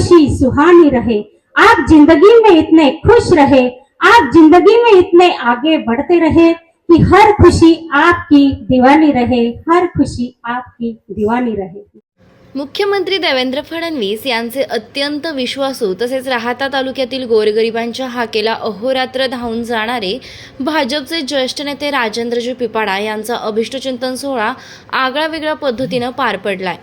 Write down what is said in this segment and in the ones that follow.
खुशी सुहानी रहे। आप जिंदगी में इतने खुश रहे। आप जिंदगी में इतने आगे बढ़ते रहे कि हर खुशी आपकी दीवानी रहे। हर खुशी आपकी दीवानी रहे। मुख्यमंत्री देवेंद्र फडणवीस यांचे अत्यंत विश्वासू तसेच राहाता तालुक्यातील गोरगरिबांच्या हाकेला अहोरात्र धावून जाणारे भाजपचे ज्येष्ठ नेते राजेंद्रजी पिपाडा यांचा अभिष्टचिंतन सोहळा आगळा वेगळ्या पद्धतीनं पार पडलाय.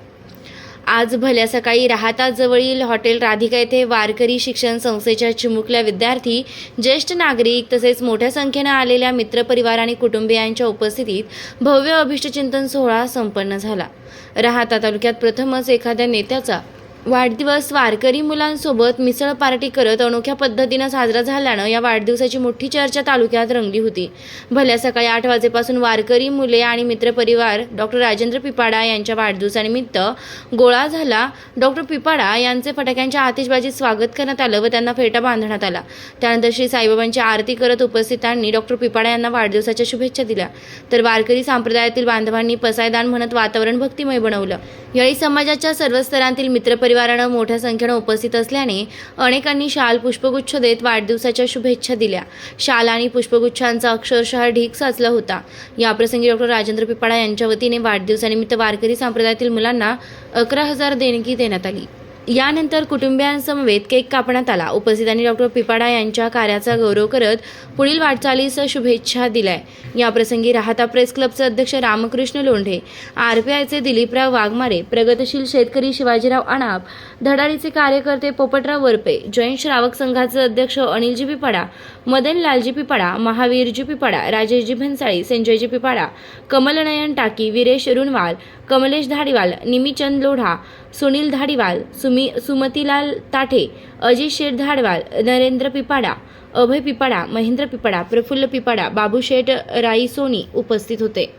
आज भल्या सकाळी राहाता जवळील हॉटेल राधिका येथे वारकरी शिक्षण संस्थेच्या चिमुकल्या विद्यार्थी ज्येष्ठ नागरिक तसेच मोठ्या संख्येनं आलेल्या मित्रपरिवार आणि कुटुंबियांच्या उपस्थितीत भव्य अभिष्टचिंतन सोहळा संपन्न झाला. राहाता तालुक्यात प्रथमच एखाद्या नेत्याचा वाढदिवस वारकरी मुलांसोबत मिसळ पार्टी करत अनोख्या पद्धतीनं साजरा झाल्यानं या वाढदिवसाची मोठी चर्चा तालुक्यात रंगली होती. भल्या सकाळी आठ वाजेपासून वारकरी मुले आणि मित्रपरिवार डॉक्टर राजेंद्र पिपाडा यांच्या वाढदिवसानिमित्त गोळा झाला. डॉक्टर पिपाडा यांचे फटाक्यांच्या आतिषबाजीत स्वागत करण्यात आलं व त्यांना फेटा बांधण्यात आला. त्यानंतर श्री साईबाबांची आरती करत उपस्थितांनी डॉक्टर पिपाडा यांना वाढदिवसाच्या शुभेच्छा दिल्या. तर वारकरी संप्रदायातील बांधवांनी पसायदान म्हणत वातावरण भक्तिमय बनवलं. यावेळी समाजाच्या सर्व स्तरांतील परिवारानं मोठ्या संख्येनं उपस्थित असल्याने अनेकांनी शाल पुष्पगुच्छ देत वाढदिवसाच्या शुभेच्छा दिल्या. शाल आणि पुष्पगुच्छांचा अक्षरशः ढीक साचला होता. याप्रसंगी डॉक्टर राजेंद्र पिपाडा यांच्या वतीने वाढदिवसानिमित्त वारकरी संप्रदायातील मुलांना अकरा हजार देणगी देण्यात आली. यानंतर कुटुंबियांसमवेत केक कापण्यात आला. उपस्थितांनी डॉक्टर पिपाडा यांच्या कार्याचा गौरव करत पुढील वाटचालीस शुभेच्छा दिल्या. याप्रसंगी राहता प्रेस क्लबचे अध्यक्ष रामकृष्ण लोंढे आर पी आयचे दिलीपराव वाघमारे प्रगतशील शेतकरी शिवाजीराव अणाप धडाडीचे कार्यकर्ते पोपटराव वरपे जैन श्रावक संघाचे अध्यक्ष अनिलजी पिपाडा मदन लालजी पिपाडा महावीरजी पिपाडा राजेशजी भन्साळी संजयजी पिपाडा कमलनयन टाकी विरेश रुणवाल कमलेश धाडीवाल निमीचंद लोढा सुनील धाडीवाल सुमी सुमतीलाल ताठे अजित शेठ धाडवाल नरेंद्र पिपाडा अभय पिपाडा महेंद्र पिपाडा प्रफुल्ल पिपाडा बाबू शेठ राई सोनी उपस्थित होते.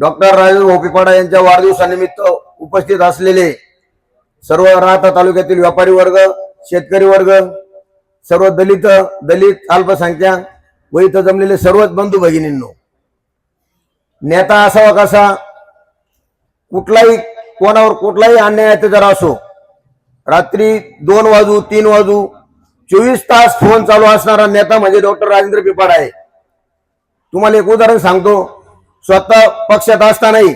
डॉक्टर राजेंद्र होपीपाडा यांच्या वाढदिवसानिमित्त उपस्थित असलेले सर्व राहता तालुक्यातील व्यापारी वर्ग शेतकरी वर्ग सर्व दलित दलित अल्पसंख्याक व इथं जमलेले सर्वच बंधू भगिनींनो नेता असावा कसा कुठलाही कोणावर कुठलाही अन्याय जर असो रात्री दोन वाजू तीन वाजू चोवीस तास फोन चालू असणारा नेता म्हणजे डॉक्टर राजेंद्र पिपाड आहे. तुम्हाला एक उदाहरण सांगतो. स्वतः पक्षात असतानाही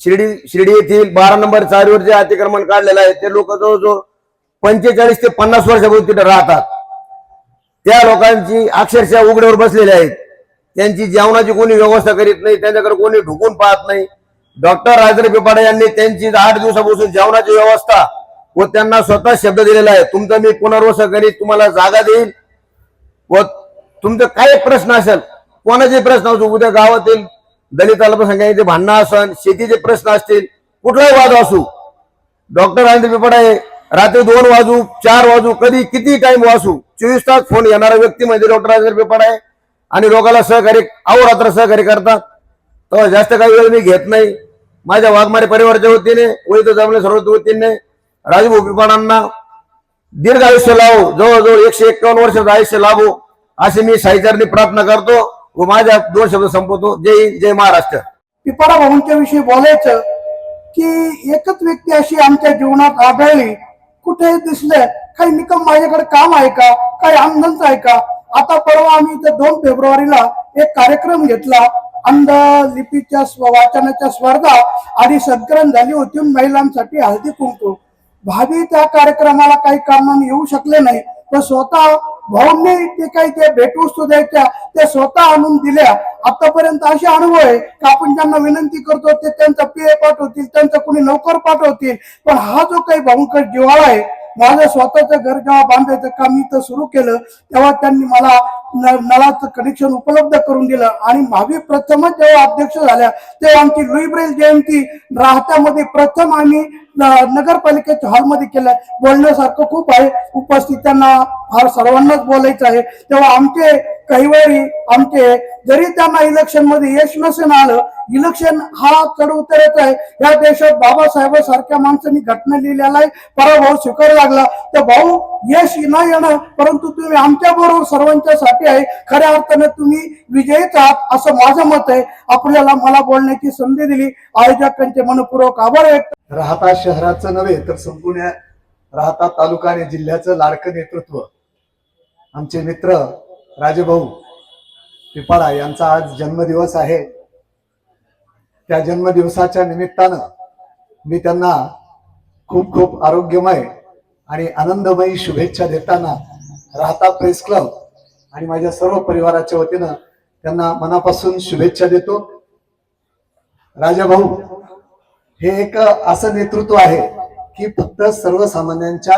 शिर्डी शिर्डी येथील बारा नंबर चारीवर जे अतिक्रमण काढलेलं आहे ते लोक जवळजवळ पंचेचाळीस ते पन्नास वर्षापूर्वी तिथे राहतात. त्या लोकांची अक्षरशः उघड्यावर बसलेले आहेत. त्यांची जेवणाची कोणी व्यवस्था करीत नाही त्यांच्याकडे कोणी ढुकून पाहत नाही. डॉक्टर राजेंद्र पिपाडे यांनी त्यांची आठ दिवसापासून जेवणाची व्यवस्था व त्यांना स्वतः शब्द दिलेला आहे. तुमचा मी पुनर्वसन करीत तुम्हाला जागा देईल. व तुमचं काय प्रश्न असेल कोणाचे प्रश्न असो उद्या गावातील दलित अल्पसंख्याकांचे भांडणं असन शेतीचे प्रश्न असतील कुठलाही वाद असू डॉक्टर राजेंद्र आहे रात्री दोन वाजू चार वाजू कधी किती टाइम वाचू चोवीस तास फोन येणारा व्यक्ती म्हणजे डॉक्टर राजेंद्र पिपडे. आहे आणि लोकांना सहकार्य अहोरात्र सहकार्य करतात. तेव्हा जास्त काही वेळ मी घेत नाही. माझ्या वाघमारे परिवाराच्या वतीने व जमले सर्व वतीने राजभाऊ पिपाडांना दीर्घ आयुष्य लावो जवळजवळ एकशे एक्कावन्न वर्षाचं आयुष्य लाभो अशी मी साहित्याने प्रार्थना करतो. व माझ्या दोन शब्द संपवतो. जय जय महाराष्ट्र. पिपाडा भाऊंच्या विषयी बोलायचं की एकच व्यक्ती अशी आमच्या जीवनात आढळली कुठे दिसले काही निकम माझ्याकडे काम आहे का काही आमदांच आहे का? आता परवा आम्ही इथे दोन फेब्रुवारीला एक कार्यक्रम घेतला. अंध लिपीच्या वाचनाच्या स्पर्धा आणि सत्करण झाली होती महिलांसाठी हळदी कुंकू. भावी त्या कार्यक्रमाला काही कारणाने येऊ शकले नाही. पण स्वतः भाऊंनी ते काही ते भेटवस्तू द्यायच्या ते स्वतः आणून दिल्या. आतापर्यंत असे अनुभव आहे की आपण ज्यांना विनंती करतो ते त्यांचा पेय पाठवतील त्यांचा कुणी नोकर पाठवतील. पण हा जो काही भाऊंकर जिव्हाळा आहे माझं स्वतःचं घर जेव्हा बांधायचं काम इथं सुरू केलं तेव्हा त्यांनी मला न- नळाचं कनेक्शन उपलब्ध करून दिलं. आणि भावी प्रथमच जेव्हा अध्यक्ष झाल्या तेव्हा आमची लुईब्रेल जयंती राहत्यामध्ये प्रथम आम्ही नगरपालिकेच्या हॉलमध्ये केलं बोलण्यासारखं खूप आहे. उपस्थितांना फार सर्वांनाच बोलायचं आहे. तेव्हा आमचे कैवारी आमचे जरी त्यांना इलेक्शनमध्ये यश नसेल आलं इलेक्शन हा चढ उतरत आहे. या देशात बाबासाहेबांसारख्या माणसांनी घटना लिहिलेला आहे पराभव स्वीकार लागला. तर भाऊ यश न येणं परंतु तुम्ही आमच्या बरोबर सर्वांच्यासाठी आहे. खऱ्या अर्थाने तुम्ही विजयीच आहात असं माझं मत आहे. आपल्याला मला बोलण्याची संधी दिली. आयोजकांचे मनपूर्वक आभार व्यक्त राहता शहराचं नव्हे तर संपूर्ण राहता तालुका आणि जिल्ह्याचं लाडकं नेतृत्व. आमचे मित्र राजभाऊ पिपाळा यांचा आज जन्मदिवस आहे. त्या जन्मदिवसाच्या निमित्तानं मी त्यांना खूप खूप आरोग्यमय आणि आनंदमयी शुभेच्छा देताना राहता प्रेस क्लब आणि माझ्या सर्व परिवाराच्या वतीनं त्यांना मनापासून शुभेच्छा देतो. राजाभाऊ हे एक असं नेतृत्व आहे की फक्त सर्वसामान्यांच्या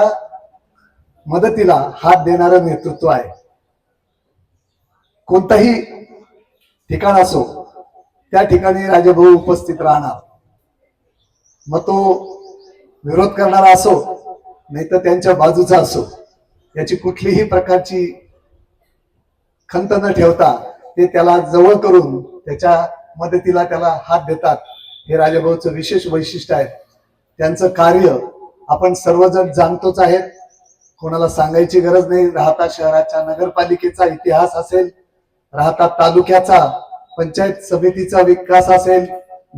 मदतीला हात देणारं नेतृत्व आहे. कोणतंही ठिकाण असो त्या ठिकाणी राजाभाऊ उपस्थित राहणार. मग तो विरोध करणारा असो नाही तर त्यांच्या बाजूचा असो याची कुठलीही प्रकारची खंत न ठेवता ते त्याला जवळ करून त्याच्या मदतीला त्याला हात देतात. हे राजाभाऊचं विशेष वैशिष्ट्य आहे. त्यांचं कार्य आपण सर्वजण जाणतोच आहेत. कोणाला सांगायची गरज नाही. राहता शहराच्या नगरपालिकेचा इतिहास असेल राहता तालुक्याचा पंचायत समितीचा विकास असेल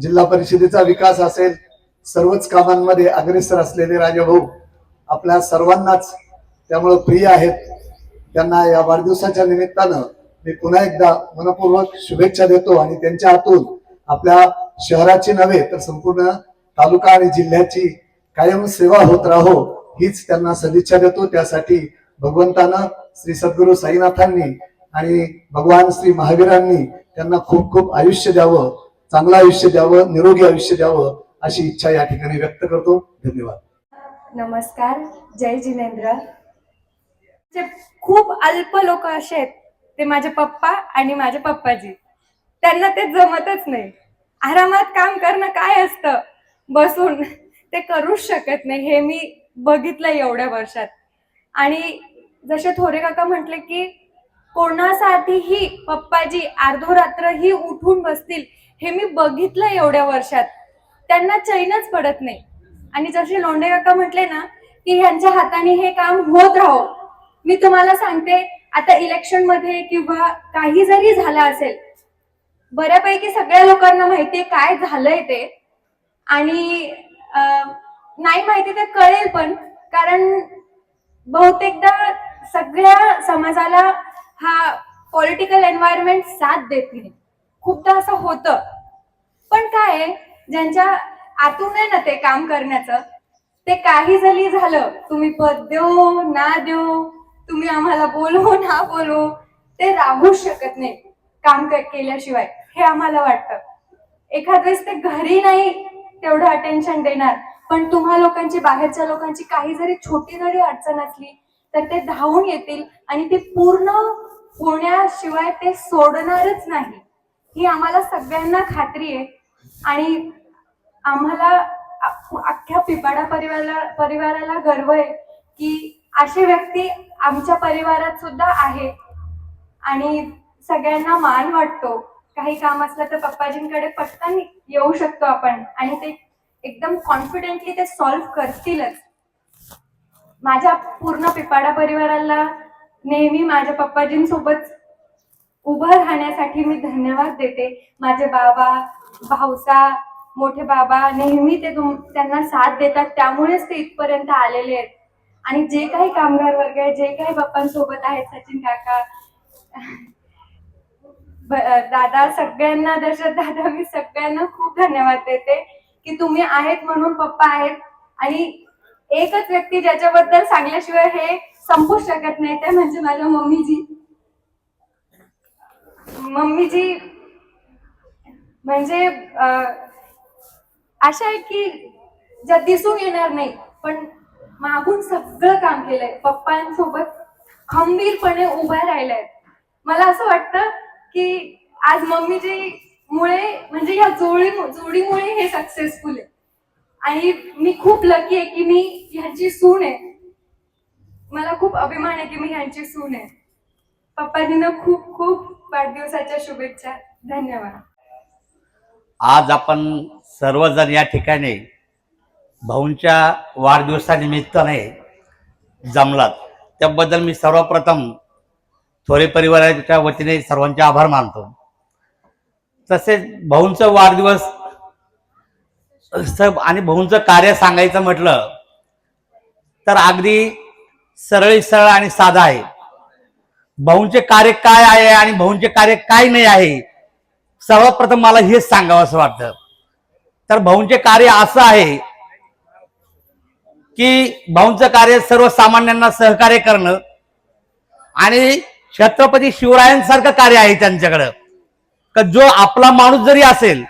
जिल्हा परिषदेचा विकास असेल सर्वच कामांमध्ये अग्रेसर असलेले राजभाऊ आपल्या सर्वांनाच त्यामुळं प्रिय आहेत. त्यांना या वाढदिवसाच्या निमित्तानं मी पुन्हा एकदा मनपूर्वक शुभेच्छा देतो आणि त्यांच्या हातून आपल्या शहराची नव्हे तर संपूर्ण तालुका आणि जिल्ह्याची कायम सेवा होत राहो. हीच त्यांना सदिच्छा देतो. त्यासाठी भगवंतानं श्री सद्गुरू साईनाथांनी आणि भगवान श्री महावीरांनी त्यांना खूप खूप आयुष्य द्यावं चांगलं आयुष्य द्यावं निरोगी आयुष्य द्यावं अशी इच्छा या ठिकाणी व्यक्त करतो. धन्यवाद. नमस्कार. जय जिनेंद्र. जे खूप अल्प लोक असे आहेत ते माझे पप्पा आणि माझे पप्पाजी. त्यांना ते जमतच नाही. आरामात काम करणं काय असतं? बसून ते करूच शकत नाही. हे मी बघितलं एवढ्या वर्षात. आणि जसे थोरे काका म्हटले की कोणासाठीही पप्पाजी अर्धोरात्रही उठून बसतील हे मी बघितलं एवढ्या वर्षात. त्यांना चैनच पडत नाही. आणि जसे लोंढे काका म्हटले ना की ह्यांच्या हाताने हे काम होत राहो. मी तुम्हाला सांगते आता इलेक्शनमध्ये किंवा काही जरी झालं असेल बऱ्यापैकी सगळ्या लोकांना माहितीये काय झालंय ते. आणि नाही माहिती ते कळेल पण कारण बहुतेकदा सगळ्या समाजाला हा पॉलिटिकल एन्व्हायरमेंट साथ देत नाही. खूपदा असं होतं. पण काय आहे, ज्यांच्या आतून आहे ना ते काम करण्याचं ते काही जरी झालं तुम्ही पद देऊ ना देऊ तुम्ही आम्हाला बोलू ना बोलू ते राहूच शकत नाही काम केल्याशिवाय. हे आम्हाला वाटतं. एखाद वेळेस ते घरी नाही तेवढं अटेन्शन देणार. पण तुम्हा लोकांची बाहेरच्या लोकांची काही जरी छोटी जरी अडचण असली तर ते धावून येतील आणि ते पूर्ण होण्याशिवाय ते सोडणारच नाही. ही आम्हाला सगळ्यांना खात्री आहे. आणि आम्हाला अख्ख्या पिपाडा परिवाराला परिवाराला गर्व आहे की अशी व्यक्ती आमच्या परिवारात सुद्धा आहे. आणि सगळ्यांना मान वाटतो. काही काम असलं तर पप्पाजींकडे पटकन येऊ शकतो आपण आणि ते एकदम कॉन्फिडेंटली ते सॉल्व्ह करतीलच. माझ्या पूर्ण पिपाडा परिवाराला नेहमी माझ्या पप्पाजींसोबत उभं राहण्यासाठी मी धन्यवाद देते. माझे बाबा भाऊसा मोठे बाबा नेहमी ते तुम त्यांना साथ देतात. त्यामुळेच ते इथपर्यंत आलेले आहेत. आणि जे काही कामगार वर्ग आहे जे काही बाप्पांसोबत आहेत सचिन काका दादा सगळ्यांना दशरथ दादा मी सगळ्यांना खूप धन्यवाद देते. की तुम्ही आहेत म्हणून पप्पा आहेत. आणि एकच व्यक्ती ज्याच्याबद्दल सांगल्याशिवाय हे संपू शकत नाही ते म्हणजे माझ्या मम्मीजी. मम्मीजी म्हणजे अशा आहे की ज्या दिसून येणार नाही पण मागून सगळं काम केलंय. पप्पांसोबत खंबीरपणे उभ्या राहिल्यात मला असं वाटतं की आज मम्मीजी मुळे म्हणजे या जोडी जोडीमुळे हे सक्सेसफुल आहे. आणि मी खूप लकी आहे की मी ह्यांची सून आहे. मला खूप अभिमान आहे की मी ह्यांची सून आहे. पप्पाजींना खूप खूप वाढदिवसाच्या शुभेच्छा. धन्यवाद. आज आपण सर्वजण या ठिकाणी भाऊंच्या वाढदिवसानिमित्ताने जमलात. त्याबद्दल मी सर्वप्रथम थोरे परिवाराच्या वतीने सर्वांचे आभार मानतो. तसेच भाऊंचा वाढदिवस आणि भाऊंचं कार्य सांगायचं म्हटलं तर अगदी सरळ सरळ आणि साधा आहे. भाऊंचे कार्य काय आहे आणि भाऊंचे कार्य काय नाही आहे सर्वप्रथम मला हेच सांगावं असं वाटतं. तर भाऊंचे कार्य असं आहे की भाऊंचं कार्य सर्वसामान्यांना सहकार्य करणं आणि छत्रपती शिवरायांसारखं कार्य आहे त्यांच्याकडं. का जो आपला माणूस जरी असेल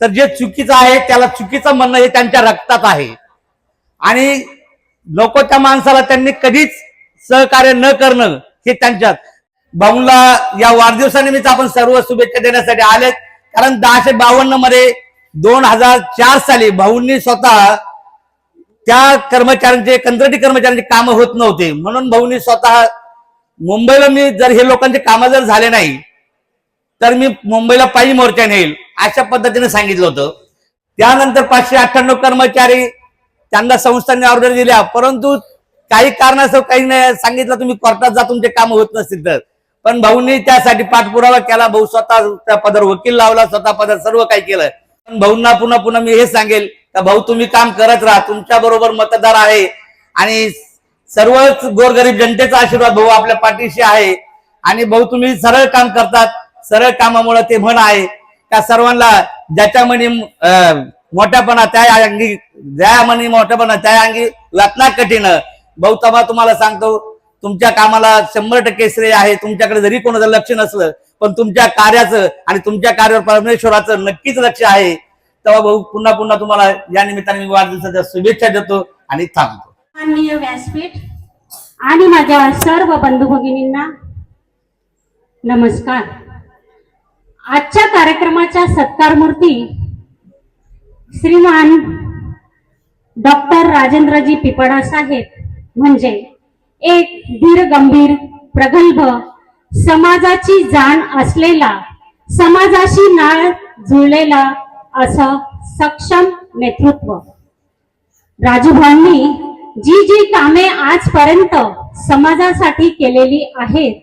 तर जे चुकीचं आहे त्याला चुकीचं म्हणणं हे त्यांच्या रक्तात आहे. आणि नको त्या माणसाला त्यांनी कधीच सहकार्य न करणं हे त्यांच्यात. भाऊला या वाढदिवसानिमित्त आपण सर्व शुभेच्छा देण्यासाठी आलेत. कारण दहाशे बावन्नमध्ये दोन हजार चार साली भाऊंनी स्वतः त्या कर्मचाऱ्यांचे कंत्राटी कर्मचाऱ्यांचे कामं होत नव्हते. म्हणून भाऊंनी स्वतः मुंबईला मी जर हे लोकांचे कामं जर झाले नाही तर मी मुंबईला पायी मोर्चा नेईल अशा पद्धतीने सांगितलं होतं. त्यानंतर पाचशे अठ्ठ्याण्णव कर्मचारी त्यांना संस्थांनी ऑर्डर दिल्या परंतु काही कारणास्तव काही नाही सांगितलं तुम्ही कोर्टात जा तुमचे काम होत नसतील तर. पण भाऊंनी त्यासाठी पाठपुरावा केला भाऊ स्वतः त्या पदर वकील लावला स्वतः पदर सर्व काही केलं. पण भाऊंना पुन्हा पुन्हा मी हे सांगेल का भाऊ तुम्ही काम करत राहा तुमच्या बरोबर मतदार आहे. आणि सर्वच गोरगरीब जनतेचा आशीर्वाद भाऊ आपल्या पाठीशी आहे. आणि भाऊ तुम्ही सरळ काम करतात सरळ कामामुळे ते म्हण आहे का सर्वांना ज्याच्या मनी मोठ्यापणा त्या अंगी ज्या मनी मोठ्यापणा त्या अंगी रत्ना कठीण. भाऊ तमा तुम्हाला सांगतो तुमच्या कामाला शंभर टक्के श्रेय आहे तुमच्याकडे जरी कोणाचं लक्ष नसलं पण तुमच्या कार्याचं आणि तुमच्या कार्यावर परमेश्वराचं नक्कीच लक्ष आहे. तेव्हा भाऊ पुन्हा पुन्हा तुम्हाला या निमित्ताने मी वाढदिवसाच्या शुभेच्छा देतो आणि थांबतो. माननीय व्यासपीठ आणि माझ्या सर्व बंधू भगिनींना नमस्कार. आजच्या कार्यक्रमाच्या सत्कार मूर्ती श्रीमान डॉक्टर राजेंद्रजी पिपडा साहेब म्हणजे एक धीर गंभीर प्रगल्भ समाजाची जाण असलेला समाजाशी नाळ जुळलेला असं सक्षम नेतृत्व. राजूभाऊंनी जी जी कामे आजपर्यंत समाजासाठी केलेली आहेत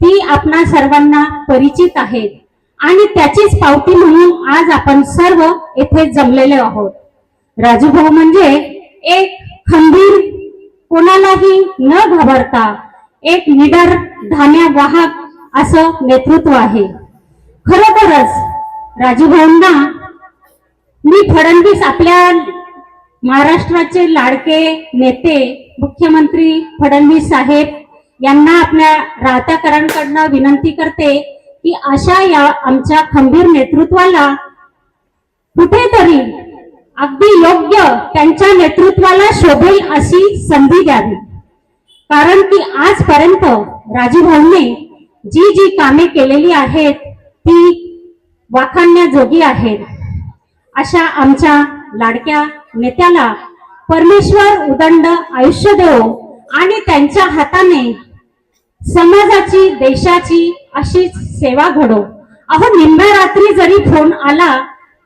ती आपणा सर्वांना परिचित आहेत. आणि त्याचीच पावती म्हणून आज आपण सर्व येथे जमलेले आहोत. राजूभाऊ म्हणजे एक खंबीर कोणालाही न घाबरता एक निडर धान्या वाहक असं नेतृत्व आहे. खरोखरच राजूभाऊंना मी फडणवीस आपल्या महाराष्ट्राचे लाडके नेते मुख्यमंत्री फडणवीस साहेब यांना आपल्या राहत्याकरांकडनं विनंती करते की अशा या आमच्या खंबीर नेतृत्वाला कुठेतरी अगदी योग्य त्यांच्या नेतृत्वाला शोभेल अशी संधी द्यावी. कारण की आजपर्यंत राजूभाऊने जी जी कामे केलेली आहेत ती वाखाणण्याजोगी आहेत. अशा आमच्या लाडक्या नेत्याला परमेश्वर उदंड आयुष्य देवो आणि त्यांच्या हाताने समाजाची देशाची अशीच सेवा घडो. अहो निम्म्या रात्री जरी फोन आला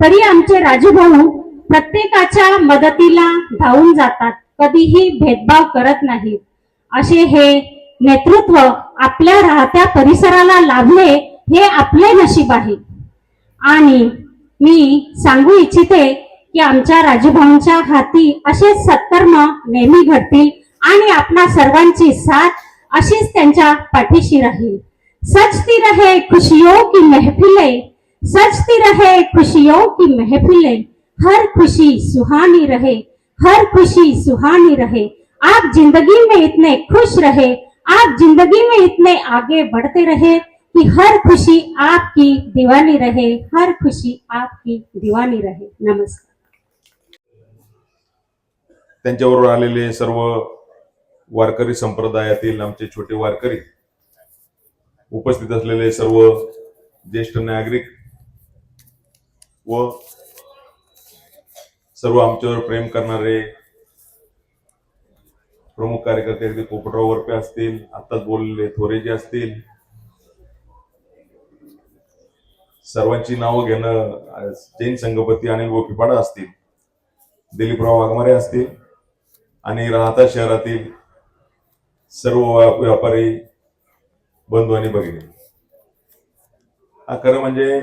तरी आमचे राजूभाऊ प्रत्येकाच्या मदतीला धावून जातात. कधीही भेदभाव करत नाहीत. असे हे नेतृत्व आपल्या राहत्या परिसराला लाभले हे आपले नशीब आहे. आणि मी सांगू इच्छिते की आमच्या राजूभाऊंच्या हाती असे सत्कर्म नेहमी घडतील आणि आपणा सर्वांची साथ अशीच त्यांच्या पाठीशी राहील. सजती रहे खुशियों की महफिले. सजती रहे खुशियों की महफिले. हर खुशी सुहानी रहे हर खुशी सुहानी रहे. आप जिंदगी में इतने खुश रहे आप जिंदगी में इतने आगे बढ़ते रहे कि हर खुशी आपकी दीवानी रहे हर खुशी आपकी दीवानी रहे. नमस्कार. त्यांच्याबरोबर आलेले सर्व वारकरी संप्रदायातील आमचे छोटे वारकरी उपस्थित असलेले सर्व ज्येष्ठ नागरिक व सर्व आमच्यावर प्रेम करणारे प्रमुख कार्यकर्ते अगदी पोपटराव वरपे असतील आत्ताच बोललेले थोरेजी असतील. सर्वांची नावं घेणं जैन संघपती अनिल गोपीपाडा असतील दिलीपराव वाघमारे असतील आणि राहता शहरातील सर्व व्यापारी बंधू आणि भगिनी. हा खरं म्हणजे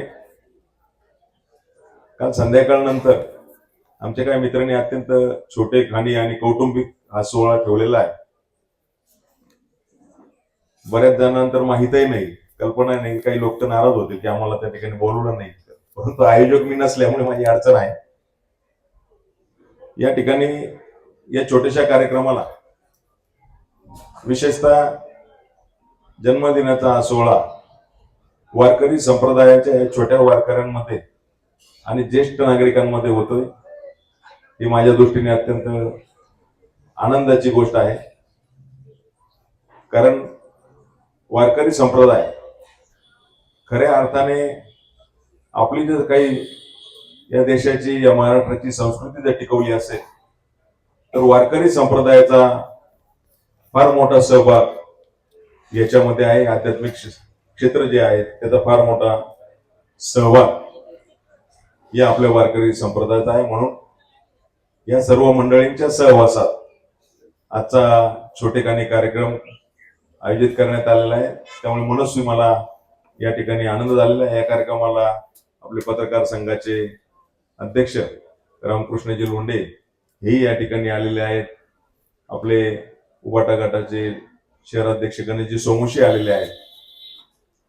काल संध्याकाळनंतर आमच्या काही मित्रांनी अत्यंत छोटे खाणी आणि कौटुंबिक हा सोहळा ठेवलेला आहे. बऱ्याच जणांतर माहीतही नाही कल्पना नाही काही लोक तर नाराज होते की आम्हाला त्या ठिकाणी बोलवलं नाही. परंतु आयोजक मी नसल्यामुळे माझी अडचण आहे. या ठिकाणी या छोट्याशा कार्यक्रमाला विशेषतः जन्मदिनाचा हा सोहळा वारकरी संप्रदायाच्या या छोट्या वारकऱ्यांमध्ये आणि ज्येष्ठ नागरिकांमध्ये होतोय ही माझ्या दृष्टीने अत्यंत आनंदाची गोष्ट आहे. कारण वारकरी संप्रदाय खऱ्या अर्थाने आपली जर काही या देशाची या महाराष्ट्राची संस्कृती जर टिकवली असेल तर वारकरी संप्रदायाचा फार मोठा सहभाग याच्यामध्ये आहे. आध्यात्मिक क्षेत्र जे आहे त्याचा फार मोठा सहभाग या आपल्या वारकरी संप्रदायाचा आहे. म्हणून या सर्व मंडळींच्या सहवासात आजचा छोटेखानी कार्यक्रम आयोजित करण्यात आलेला आहे. त्यामुळे मनस्वी मला या ठिकाणी आनंद झालेला आहे. या कार्यक्रमाला आपले पत्रकार संघाचे अध्यक्ष रामकृष्णजी लोंडे हेही या ठिकाणी आलेले आहेत. आपले गटाचे शहराध्यक्ष गणेशजी सोमोशी आलेले आहेत.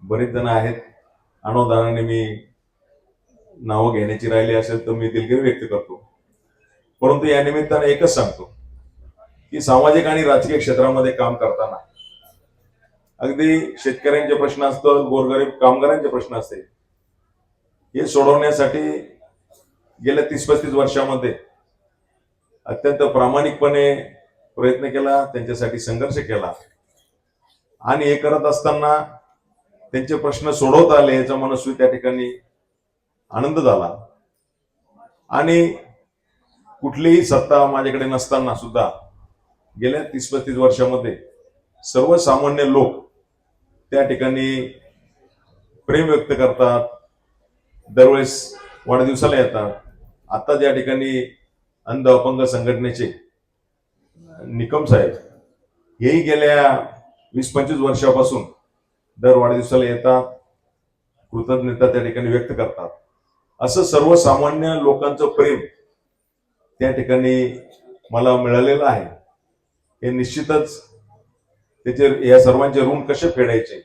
बरेच जण आहेत. अनोदानाने मी नावं घेण्याची राहिली असेल तर मी दिलगिरी व्यक्त करतो. परंतु या निमित्ताने एकच सांगतो की सामाजिक आणि राजकीय क्षेत्रामध्ये काम करताना अगदी शेतकऱ्यांचे प्रश्न असतात गोरगरीब कामगारांचे प्रश्न असते. हे सोडवण्यासाठी गेल्या तीस पस्तीस वर्षामध्ये अत्यंत प्रामाणिकपणे प्रयत्न केला त्यांच्यासाठी संघर्ष केला. आणि हे करत असताना त्यांचे प्रश्न सोडवता आले याचा मनस्वी त्या ठिकाणी आनंद झाला. आणि कुठलीही सत्ता माझ्याकडे नसताना सुद्धा गेल्या तीस पस्तीस वर्षामध्ये सर्वसामान्य लोक त्या ठिकाणी प्रेम व्यक्त करतात. दरवेळेस वाढदिवसाला येतात. आता ज्या ठिकाणी अंध अपंग संघटनेचे निकम साहेब हेही गेल्या वीस पंचवीस वर्षापासून दर वाढदिवसाला येतात कृतज्ञता त्या ठिकाणी व्यक्त करतात. असं सर्वसामान्य लोकांचं प्रेम त्या ठिकाणी मला मिळालेलं आहे. हे निश्चितच त्याचे या सर्वांचे ऋण कसे फेडायचे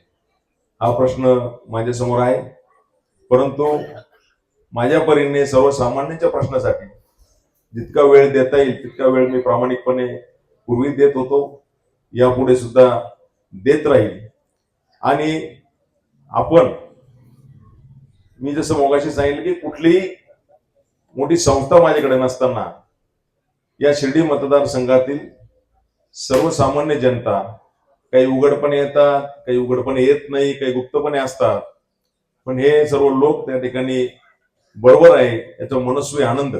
हा प्रश्न माझ्यासमोर आहे. परंतु माझ्या परीने सर्वसामान्यांच्या प्रश्नासाठी जितका वेळ देता येईल तितका वेळ मी प्रामाणिकपणे पूर्वी देत होतो. यापुढे सुद्धा देत राहील. आणि आपण मी जसं मोगाशी सांगितलं की कुठलीही मोठी संस्था माझ्याकडे नसताना या शिर्डी मतदारसंघातील सर्वसामान्य जनता काही उघडपणे येतात काही उघडपणे येत नाही काही गुप्तपणे असतात. पण हे सर्व लोक त्या ठिकाणी बरोबर आहे याचा मनस्वी आनंद.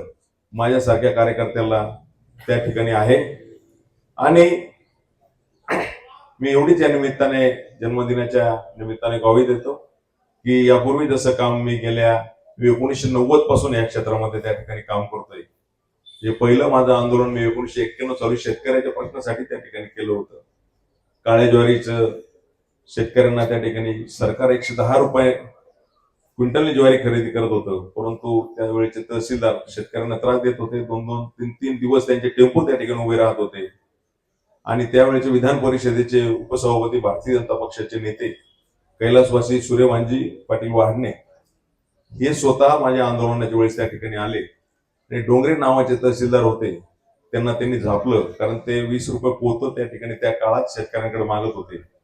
माझ्यासारख्या कार्यकर्त्याला त्या ठिकाणी आहे. आणि मी एवढीच या निमित्ताने जन्मदिनाच्या निमित्ताने गावी देतो की यापूर्वी जसं काम मी गेल्या एकोणीसशे नव्वदपासून या क्षेत्रामध्ये त्या ठिकाणी काम करतोय. जे पहिलं माझं आंदोलन मी एकोणीसशे एक्क्याण्णव चालू शेतकऱ्याच्या प्रश्नासाठी त्या ठिकाणी केलं होतं. काळ्या ज्वारीचं शेतकऱ्यांना त्या ठिकाणी सरकार एकशे दहा रुपये क्विंटलने ज्वारी खरेदी करत होतं. परंतु त्यावेळेचे तहसीलदार शेतकऱ्यांना त्रास देत होते. दोन दोन तीन तीन दिवस त्यांचे टेम्पो त्या ठिकाणी उभे राहत होते. आणि त्यावेळेचे विधान परिषदेचे उपसभापती भारतीय जनता पक्षाचे नेते कैलासवासी सूर्यमानजी पाटील वाढणे हे स्वतः माझ्या आंदोलनाच्या वेळेस त्या ठिकाणी आले. आणि डोंगरे नावाचे तहसीलदार होते. त्यांना त्यांनी झापलं. कारण ते वीस रुपये पोतं त्या ठिकाणी त्या काळात शेतकऱ्यांकडे मागत होते.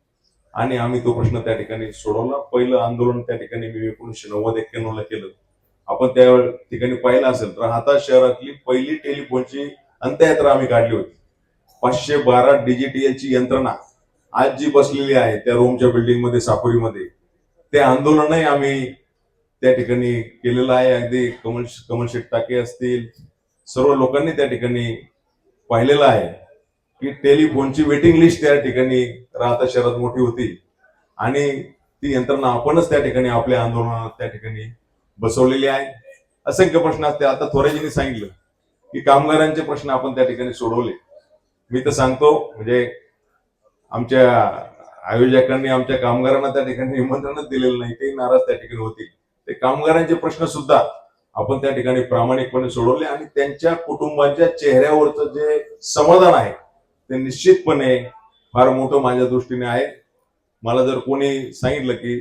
आणि आम्ही तो प्रश्न त्या ठिकाणी सोडवला. पहिलं आंदोलन त्या ठिकाणी मी एकोणीसशे नव्वद एक्क्याण्णवला केलं. आपण त्या ठिकाणी पाहिलं असेल तर हाता शहरातली पहिली टेलिफोनची अंत्ययात्रा आम्ही काढली होती. पाचशे बारा डिजिटल ची यंत्रणा आज जी बसलेली आहे त्या रोमच्या बिल्डिंगमध्ये सापुरीमध्ये ते आंदोलनही आम्ही त्या ठिकाणी केलेलं आहे. अगदी कमल कमल शेठ टाके असतील सर्व लोकांनी त्या ठिकाणी पाहिलेलं आहे. की टेलिफोनची वेटिंग लिस्ट त्या ठिकाणी राहता शहरात मोठी होती. आणि ती यंत्रणा आपणच त्या ठिकाणी आपल्या आंदोलनात त्या ठिकाणी बसवलेली आहे. असंख्य प्रश्न असते आता थोराजींनी सांगितलं की कामगारांचे प्रश्न आपण त्या ठिकाणी सोडवले. मी तर सांगतो म्हणजे आमच्या आयोजकांनी आमच्या कामगारांना त्या ठिकाणी निमंत्रणच दिलेलं नाही. ते नाराज त्या ठिकाणी होतील ते कामगारांचे प्रश्न सुद्धा आपण त्या ठिकाणी प्रामाणिकपणे सोडवले आणि त्यांच्या कुटुंबाच्या चेहऱ्यावरचं जे समाधान आहे ते निश्चितपणे फार मोठं माझ्या दृष्टीने आहे. मला जर कोणी सांगितलं की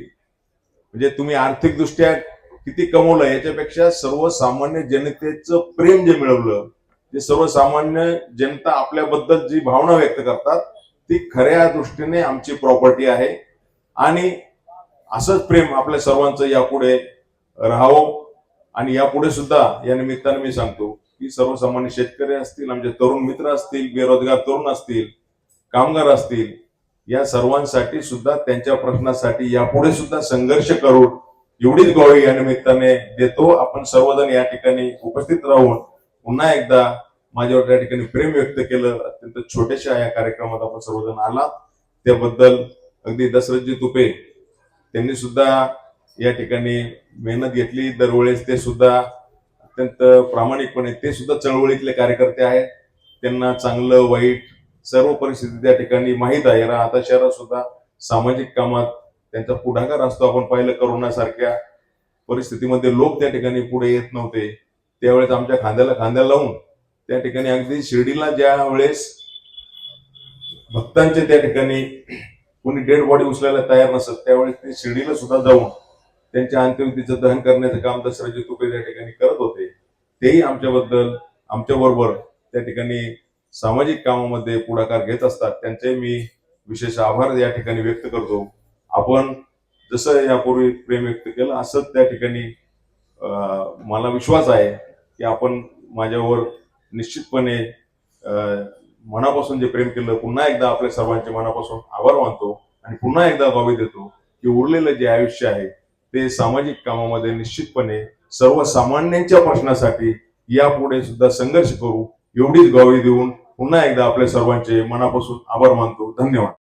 म्हणजे तुम्ही आर्थिकदृष्ट्या किती कमवलं याच्यापेक्षा सर्वसामान्य जनतेचं प्रेम जे मिळवलं जे सर्वसामान्य जनता आपल्याबद्दल जी भावना व्यक्त करतात ती खऱ्या दृष्टीने आमची प्रॉपर्टी आहे. आणि असंच प्रेम आपल्या सर्वांचं यापुढे राहावं. आणि यापुढे सुद्धा या निमित्ताने मी सांगतो की सर्वसामान्य शेतकरी असतील आमचे तरुण मित्र असतील बेरोजगार तरुण असतील कामगार असतील या सर्वांसाठी सुद्धा त्यांच्या प्रश्नासाठी यापुढे सुद्धा संघर्ष करून एवढीच गोळी या निमित्ताने देतो. आपण सर्वजण या ठिकाणी उपस्थित राहून पुन्हा एकदा माझ्यावर त्या ठिकाणी प्रेम व्यक्त केलं. अत्यंत छोट्याशा या कार्यक्रमात आपण सर्वजण आला त्याबद्दल अगदी दशरथजी तुपे त्यांनी सुद्धा या ठिकाणी मेहनत घेतली. दरवेळेस ते सुद्धा अत्यंत प्रामाणिकपणे ते सुद्धा चळवळीतले कार्यकर्ते आहेत. त्यांना चांगलं वाईट सर्व परिस्थिती त्या ठिकाणी माहीत आहे. आता शहरात सुद्धा सामाजिक कामात त्यांचा पुढाकार असतो. आपण पाहिलं करोनासारख्या परिस्थितीमध्ये लोक त्या ठिकाणी पुढे येत नव्हते. त्यावेळेस आमच्या खांद्याला खांद्या लावून त्या ठिकाणी अगदी शिर्डीला ज्या वेळेस भक्तांचे त्या ठिकाणी कोणी डेड बॉडी उचलायला तयार नसत त्यावेळेस ते शिर्डीला सुद्धा जाऊन त्यांच्या अंत्यविधीचं दहन करण्याचं काम दसराजी तुपे त्या ठिकाणी करत होते. तेही आमच्याबद्दल आमच्याबरोबर त्या ठिकाणी सामाजिक कामामध्ये पुढाकार घेत असतात. त्यांचे मी विशेष आभार या ठिकाणी व्यक्त करतो. आपण जसं यापूर्वी प्रेम व्यक्त केलं असंच त्या ठिकाणी मला विश्वास आहे की आपण माझ्यावर निश्चितपणे मनापासून जे प्रेम केलं पुन्हा एकदा आपल्या सर्वांचे मनापासून आभार मानतो आणि पुन्हा एकदा गावी देतो की उरलेलं जे आयुष्य आहे ते सामाजिक कामामध्ये निश्चितपणे सर्वसामान्यांच्या प्रश्नासाठी यापुढे सुद्धा संघर्ष करू एवढीच ग्वाही देऊन पुन्हा एकदा आपल्या सर्वांचे मनापासून आभार मानतो. धन्यवाद.